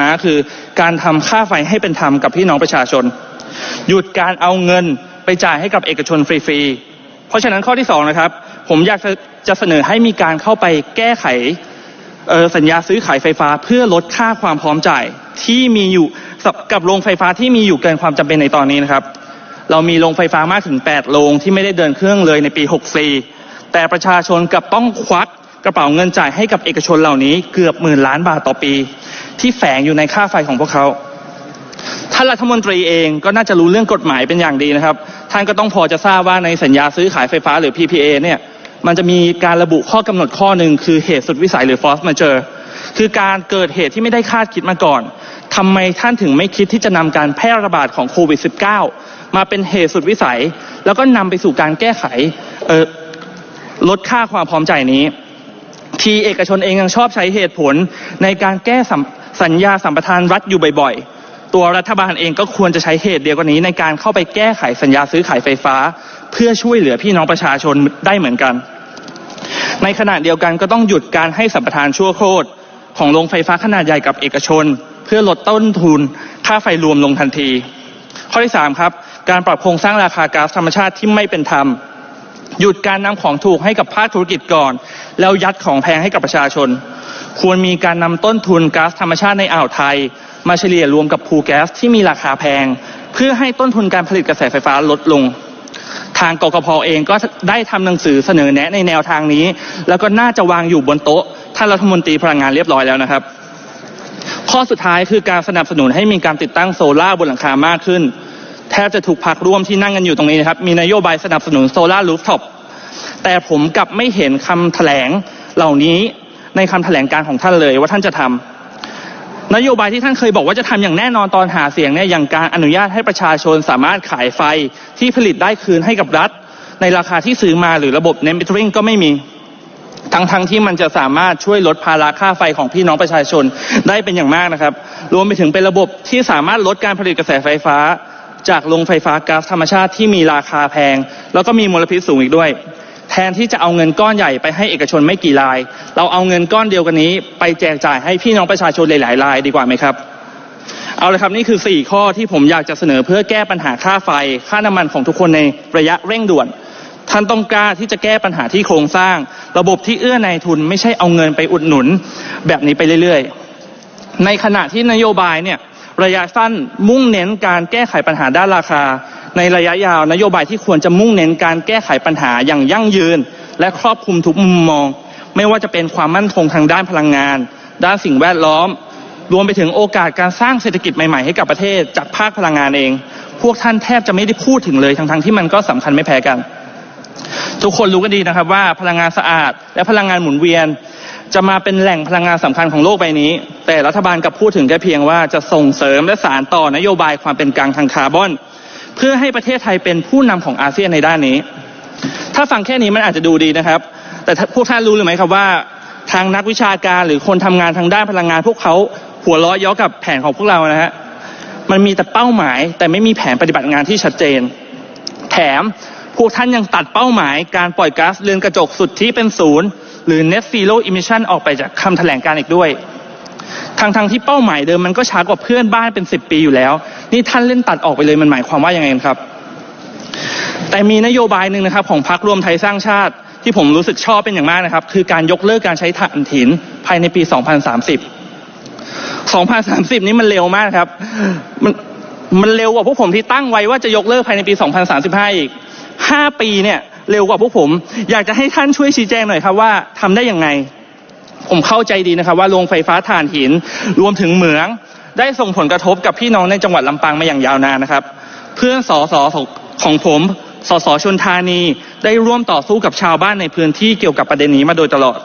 มาคือการทำค่าไฟให้เป็นธรรมกับพี่น้องประชาชน หยุดการเอาเงินไปจ่ายให้กับเอกชนฟรีๆ เพราะฉะนั้นข้อที่สองนะครับ ผมอยากจะเสนอให้มีการเข้าไปแก้ไขสัญญาซื้อขายไฟฟ้าเพื่อลดค่าความพร้อมจ่ายที่มีอยู่กับโรงไฟฟ้าที่มีอยู่เกินความจำเป็นในตอนนี้นะครับ เรามีโรงไฟฟ้ามากถึง 8 โรงที่ไม่ได้เดินเครื่องเลยในปี 64 แต่ประชาชนกับต้องควักกระเป๋าเงินจ่ายให้กับเอกชนเหล่านี้เกือบหมื่นล้านบาทต่อปี ที่แฝงอยู่ในค่าไฟของพวกเขาท่านรัฐมนตรีเองก็น่าจะรู้เรื่องกฎหมายเป็นอย่างดีนะครับ ท่านก็ต้องพอจะทราบว่าในสัญญาซื้อขายไฟฟ้าหรือ PPA เนี่ยมันจะมีการระบุข้อกำหนดข้อหนึ่งคือเหตุสุดวิสัยหรือ force majeure คือการเกิดเหตุที่ไม่ได้คาดคิดมาก่อนทำไมท่านถึงไม่คิดที่จะนำการแพร่ระบาดของโควิด -19 มาเป็นเหตุสุดวิสัย แล้วก็นำไปสู่การแก้ไขออลดค่าความพร้อมใจนี้ ทีเอกชนเองยังชอบใช้เหตุผลในการแก้ สัญญาสัมปทานรัฐอยู่บ่อยๆ ตัวรัฐบาลเองก็ควรจะใช้เหตุเดียวกันนี้ในการเข้าไปแก้ไขสัญญาซื้อขายไฟฟ้า เพื่อช่วยเหลือพี่น้องประชาชนได้เหมือนกัน ในขณะเดียวกันก็ต้องหยุดการให้สัมปทานชั่วโคตรของโรงไฟฟ้าขนาดใหญ่กับเอกชน เพื่อลดต้นทุนค่าไฟรวมลงทันที ข้อที่สามครับการปรับโครงสร้างราคาก๊าซธรรมชาติที่ไม่เป็นธรรม หยุดการนำของถูกให้กับภาคธุรกิจก่อน แล้วยัดของแพงให้กับประชาชน ควรมีการนำต้นทุนก๊าซธรรมชาติในอ่าวไทย มาเฉลี่ยรวมกับพูแก๊สที่มีราคาแพง เพื่อให้ต้นทุนการผลิตกระแสไฟฟ้าลดลง ทางกกพเองก็ได้ทำหนังสือเสนอแนะในแนวทางนี้ แล้วก็น่าจะวางอยู่บนโต๊ะท่านรัฐมนตรีพลังงานเรียบร้อยแล้วนะครับ ข้อสุดท้ายคือการสนับสนุนให้มีการติดตั้งโซลาร์บนหลังคามากขึ้นแทบจะถูกพักร่วมที่นั่งกันอยู่ตรงนี้นะครับมีนโยบายสนับสนุนโซลาร์รูฟท็อปแต่ผมกลับไม่เห็นคำแถลงเหล่านี้ ในคำแถลงการของท่านเลยว่าท่านจะทำนโยบายที่ท่านเคยบอกว่าจะทำอย่างแน่นอนตอนหาเสียงเนี่ยอย่างการอนุญาตให้ประชาชนสามารถขายไฟที่ผลิตได้คืนให้กับรัฐ ในราคาที่ซื้อมาหรือระบบ net metering ก็ไม่มีทั้งๆทที่มันจะสามารถช่วยลดภาระค่าไฟของพี่น้องประชาชนได้เป็นอย่างมากนะครับ รวมไปถึงเป็นระบบที่สามารถลดการผลิตกระแสไฟฟ้า จากโรงไฟฟ้าก๊าซธรรมชาติที่มีราคาแพง แล้วก็มีมลพิษสูงอีกด้วย นที่จะเอาเงินก้อนใหญ่ไปให้เอกชนไม่กี่ราย เราเอาเงินก้อนเดียวกันนี้ ไปแจกจ่ายให้พี่น้องประชาชนหลายๆรายดีกว่าไหมครับ เอาเลยครับนี่คือ 4 ข้อที่ผมอยากจะเสนอเพื่อแก้ปัญหาค่าไฟ ค่าน้ำมันของทุกคนในระยะเร่งด่วน ท่านต้องกล้าที่จะแก้ปัญหาที่โครงสร้าง ระบบที่เอื้อนายทุนไม่ใช่เอาเงินไปอุดหนุนแบบนี้ไปเรื่อยๆ ในขณะที่นโยบายเนี่ยระยะสั้นมุ่งเน้นการแก้ไขปัญหาด้านราคา ในระยะยาวนโยบายที่ควรจะมุ่งเน้นการแก้ไขปัญหาอย่างยั่งยืน และครอบคลุมทุกมุมมอง ไม่ว่าจะเป็นความมั่นคงทางด้านพลังงาน ด้านสิ่งแวดล้อม รวมไปถึงโอกาสการสร้างเศรษฐกิจใหม่ๆให้กับประเทศจากภาคพลังงานเอง พวกท่านแทบจะไม่ได้พูดถึงเลยทั้งๆที่มันก็สำคัญไม่แพ้กัน ทุกคนรู้กันดีนะครับว่าพลังงานสะอาด และพลังงานหมุนเวียนจะมาเป็นแหล่งพลังงานสำคัญของโลกใบนี้ แต่รัฐบาลกับพูดถึงแค่เพียงว่าจะส่งเสริมและสานต่อนโยบายความเป็นกลางทางคาร์บอน เพื่อให้ประเทศไทยเป็นผู้นำของอาเซียนในด้านนี้ ถ้าฟังแค่นี้มันอาจจะดูดีนะครับ แต่พวกท่านรู้หรือไม่ครับว่า ทางนักวิชาการหรือคนทำงานทางด้านพลังงาน พวกเขาหัวเราะย้อกับแผนของพวกเรานะฮะมันมีแต่เป้าหมาย แต่ไม่มีแผนปฏิบัติงานที่ชัดเจน แถมพวกท่านยังตัดเป้าหมายการปล่อยก๊าซเรือนกระจกสุดที่เป็นศูนย์หรือ net zero emission ออกไปจากคำแถลงการอีกด้วย ทางทางที่เป้าหมายเดิมมันก็ช้ากว่าเพื่อนบ้านเป็นสิบปีอยู่แล้ว นี่ท่านเล่นตัดออกไปเลยมันหมายความว่ายังไงครับ แต่มีนโยบายหนึ่งนะครับ ของพรรครวมไทยสร้างชาติ ที่ผมรู้สึกชอบเป็นอย่างมากนะครับ คือการยกเลิกการใช้ถ่านหินภายในปี 2030 2030 นี้มันเร็วมากครับ มันมันเร็วกว่าพวกผมที่ตั้งไว้ว่าจะยกเลิกภายในปี 2035 อีก 5 ปีเนี่ยเร็วกว่าพวกผม อยากจะให้ท่านช่วยชี้แจงหน่อยครับว่าทำได้ยังไง ผมเข้าใจดีนะครับว่าโรงไฟฟ้าถ่านหิน รวมถึงเหมือง ได้ส่งผลกระทบกับพี่น้องในจังหวัดลำปางมาอย่างยาวนานนะครับ เพื่อนสอสอของผมสสชนธานีได้ร่วมต่อสู้กับชาวบ้านในพื้นที่เกี่ยวกับประเด็นนี้มาโดยตลอด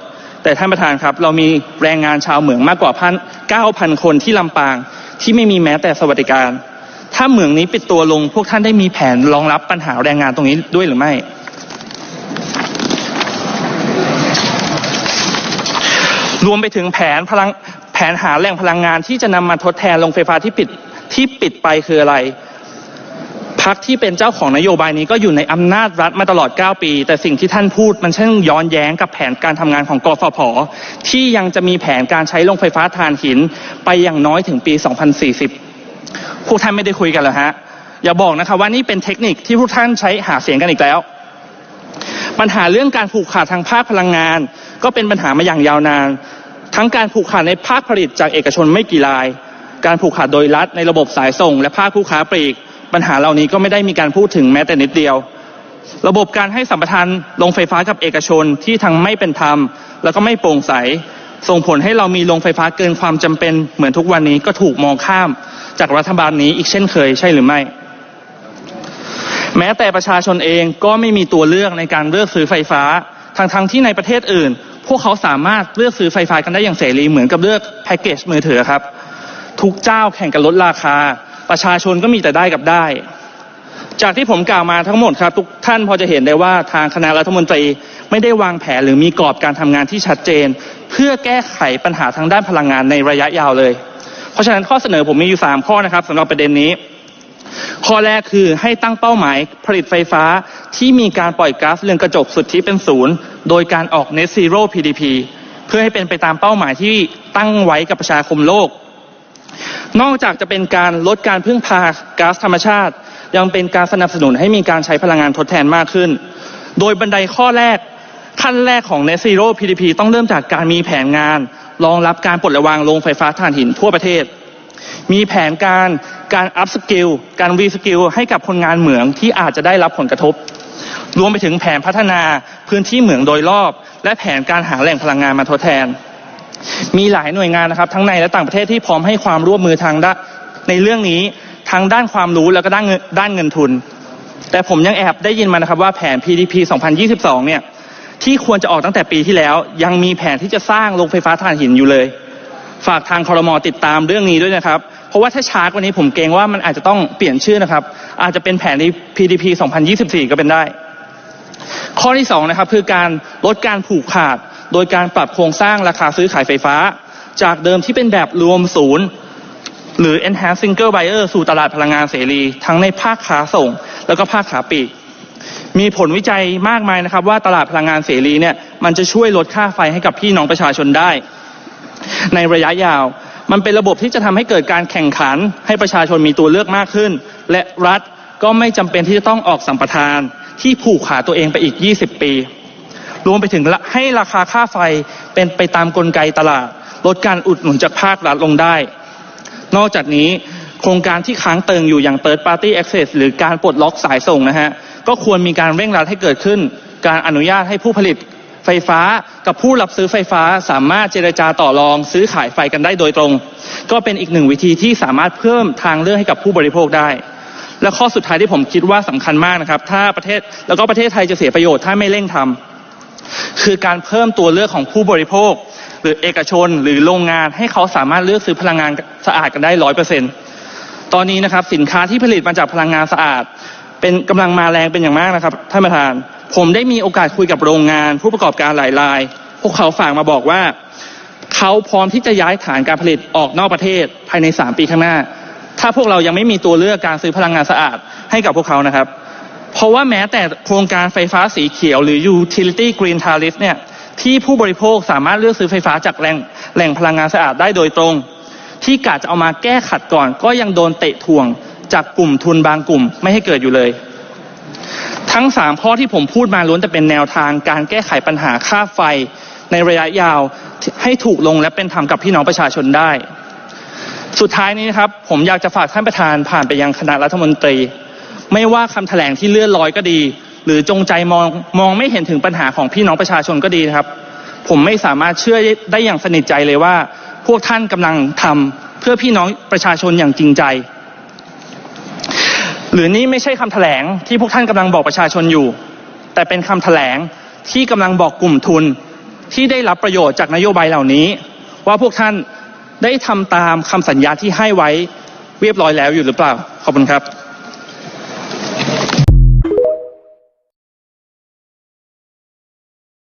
แต่ท่านประธานครับ เรามีแรงงานชาวเหมืองมากกว่าพันเก้าพันคนที่ลำปางที่ไม่มีแม้แต่สวัสดิการ ถ้าเหมืองนี้ปิดตัวลง พวกท่านได้มีแผนรองรับปัญหาแรงงานตรงนี้ด้วยหรือไม่ รวมไปถึงแผนพลังแผนหาแหล่งพลังงานที่จะนำมาทดแทนโรงไฟฟ้าที่ปิดที่ปิดไปคืออะไรพักที่เป็นเจ้าของนโยบายนี้ก็อยู่ในอำนาจรัฐมาตลอด 9 ปี แต่สิ่งที่ท่านพูดมันช่างย้อนแย้งกับแผนการทำงานของกฟผ ที่ยังจะมีแผนการใช้โรงไฟฟ้าถ่านหินไปอย่างน้อยถึงปี 2040 พวกท่านไม่ได้คุยกันเหรอฮะ อย่าบอกนะครับว่านี่เป็นเทคนิคที่พวกท่านใช้หาเสียงกันอีกแล้ว ปัญหาเรื่องการผูกขาดทางภาคพลังงาน ก็เป็นปัญหามาอย่างยาวนาน ทั้งการผูกขาดในภาคผลิตจากเอกชนไม่กี่ราย การผูกขาดโดยรัฐในระบบสายส่ง และภาคผู้ค้าปลีก ปัญหาเหล่านี้ก็ไม่ได้มีการพูดถึงแม้แต่นิดเดียว ระบบการให้สัมปทานลงไฟฟ้ากับเอกชนที่ทั้งไม่เป็นธรรม แล้วก็ไม่โปร่งใสส่งผลให้เรามีโรงไฟฟ้าเกินความจำเป็นเหมือนทุกวันนี้ก็ถูกมองข้าม จากรัฐบาลนี้อีกเช่นเคยใช่หรือไม่ แม้แต่ประชาชนเองก็ไม่มีตัวเลือกในการเลือกซื้อไฟฟ้าทั้งๆทที่ในประเทศอื่น พวกเขาสามารถเลือกซื้อไฟฟ้ากันได้อย่างเสรีเหมือนกับเลือกแพ็กเกจมือถือครับ ทุกเจ้าแข่งกันลดราคา ประชาชนก็มีแต่ได้กับได้ จากที่ผมกล่าวมาทั้งหมดครับ ทุกท่านพอจะเห็นได้ว่าทางคณะรัฐมนตรีไม่ได้วางแผนหรือมีกรอบการทำงานที่ชัดเจน เพื่อแก้ไขปัญหาทางด้านพลังงานในระยะยาวเลย เพราะฉะนั้นข้อเสนอผมมีอยู่ 3 ข้อนะครับสำหรับประเด็นนี้ ข้อแรกคือให้ตั้งเป้าหมายผลิตไฟฟ้าที่มีการปล่อยก๊าซเรือนกระจกสุทธิเป็นศูนย์โดยการออก Net Zero PDP เพื่อให้เป็นไปตามเป้าหมายที่ตั้งไว้กับประชาคมโลก นอกจากจะเป็นการลดการพึ่งพาก๊าซธรรมชาติ ยังเป็นการสนับสนุนให้มีการใช้พลังงานทดแทนมากขึ้น โดยบันไดข้อแรกขั้นแรกของ Net Zero PDP ต้องเริ่มจากการมีแผนงาน รองรับการปลดระวางโรงไฟฟ้าถ่านหินทั่วประเทศ มีแผนการการอัพสกิลการรีสกิลให้กับคนงานเหมืองที่อาจจะได้รับผลกระทบ รวมไปถึงแผนพัฒนาพื้นที่เหมืองโดยรอบ และแผนการหาแหล่งพลังงานมาทดแทน มีหลายหน่วยงานนะครับ ทั้งในและต่างประเทศที่พร้อมให้ความร่วมมือทางด้านในเรื่องนี้ทั้งด้านความรู้แล้วก็ด้านเงินด้านเงินทุน แต่ผมยังแอบได้ยินมานะครับว่าแผน PDP 2022 เนี่ยที่ควรจะออกตั้งแต่ปีที่แล้ว ยังมีแผนที่จะสร้างโรงไฟฟ้าถ่านหินอยู่เลย ฝากทางคอรมอติดตามเรื่องนี้ด้วยนะครับ เพราะว่าถ้าช้ากว่านี้ผมเกรงว่ามันอาจจะต้องเปลี่ยนชื่อนะครับ อาจจะเป็นแผนใน PDP 2024 ก็เป็นได้ ข้อที่2นะครับคือการลดการผูกขาด โดยการปรับโครงสร้างราคาซื้อขายไฟฟ้า จากเดิมที่เป็นแบบรวมศูนย์หรือ enhanced single buyer สู่ตลาดพลังงานเสรี ทั้งในภาคขาส่ง แล้วก็ภาคขาปลีกมีผลวิจัยมากมายนะครับ ว่าตลาดพลังงานเสรีเนี่ยมันจะช่วยลดค่าไฟให้กับพี่น้องประชาชนได้ ในระยะยาว มันเป็นระบบที่จะทำให้เกิดการแข่งขัน ให้ประชาชนมีตัวเลือกมากขึ้น และรัฐก็ไม่จำเป็นที่จะต้องออกสัมปทาน ที่ผูกขาตัวเองไปอีก 20 ปี รวมไปถึงให้ราคาค่าไฟเป็นไปตามกลไกตลาด ลดการอุดหนุนจากภาครัฐลงได้ นอกจากนี้โครงการที่ค้างเติงอยู่อย่าง Third Party Access หรือการปลดล็อกสายส่งนะฮะ ก็ควรมีการเร่งรัดให้เกิดขึ้น การอนุญาตให้ผู้ผลิต ไฟฟ้ากับผู้รับซื้อไฟฟ้าสามารถเจรจาต่อรองซื้อขายไฟกันได้โดยตรง ก็เป็นอีกหนึ่งวิธีที่สามารถเพิ่มทางเลือกให้กับผู้บริโภคได้ และข้อสุดท้ายที่ผมคิดว่าสำคัญมากนะครับ ถ้าประเทศแล้วก็ประเทศไทยจะเสียประโยชน์ถ้าไม่เร่งทำคือการเพิ่มตัวเลือกของผู้บริโภค หรือเอกชนหรือโรงงานให้เขาสามารถเลือกซื้อพลังงานสะอาดกันได้ร้อยเปอร์เซ็นต์ตอนนี้นะครับสินค้าที่ผลิตมาจากพลังงานสะอาด เป็นกำลังมาแรงเป็นอย่างมากนะครับท่านประธาน ผมได้มีโอกาสคุยกับโรงงาน ผู้ประกอบการหลายราย พวกเขาฝากมาบอกว่า เขาพร้อมที่จะย้ายฐานการผลิตออกนอกประเทศภายใน 3 ปีข้างหน้า ถ้าพวกเรายังไม่มีตัวเลือกการซื้อพลังงานสะอาดให้กับพวกเขานะครับ เพราะว่าแม้แต่โครงการไฟฟ้าสีเขียวหรือ utility green tariff เนี่ยที่ผู้บริโภคสามารถเลือกซื้อไฟฟ้าจากแหล่งแหล่งพลังงานสะอาดได้โดยตรง ที่กาจะเอามาแก้ขัดก่อน ก็ยังโดนเตะถ่วงจากกลุ่มทุนบางกลุ่มไม่ให้เกิดอยู่เลย ทั้งสามข้อที่ผมพูดมาล้วนแต่เป็นแนวทางการแก้ไขปัญหาค่าไฟในระยะยาวให้ถูกลงและเป็นธรรมกับพี่น้องประชาชนได้ สุดท้ายนี้นะครับ ผมอยากจะฝากท่านประธานผ่านไปยังคณะรัฐมนตรี ไม่ว่าคำแถลงที่เลื่อนลอยก็ดี หรือจงใจมองมองไม่เห็นถึงปัญหาของพี่น้องประชาชนก็ดีนะครับ ผมไม่สามารถเชื่อได้อย่างสนิทใจเลยว่า พวกท่านกำลังทำเพื่อพี่น้องประชาชนอย่างจริงใจ หรือนี่ไม่ใช่คำแถลงที่พวกท่านกำลังบอกประชาชนอยู่ แต่เป็นคำแถลงที่กำลังบอกกลุ่มทุนที่ได้รับประโยชน์จากนโยบายเหล่านี้ ว่าพวกท่านได้ทำตามคำสัญญาที่ให้ไว้เรียบร้อยแล้วอยู่หรือเปล่า ขอบคุณครับ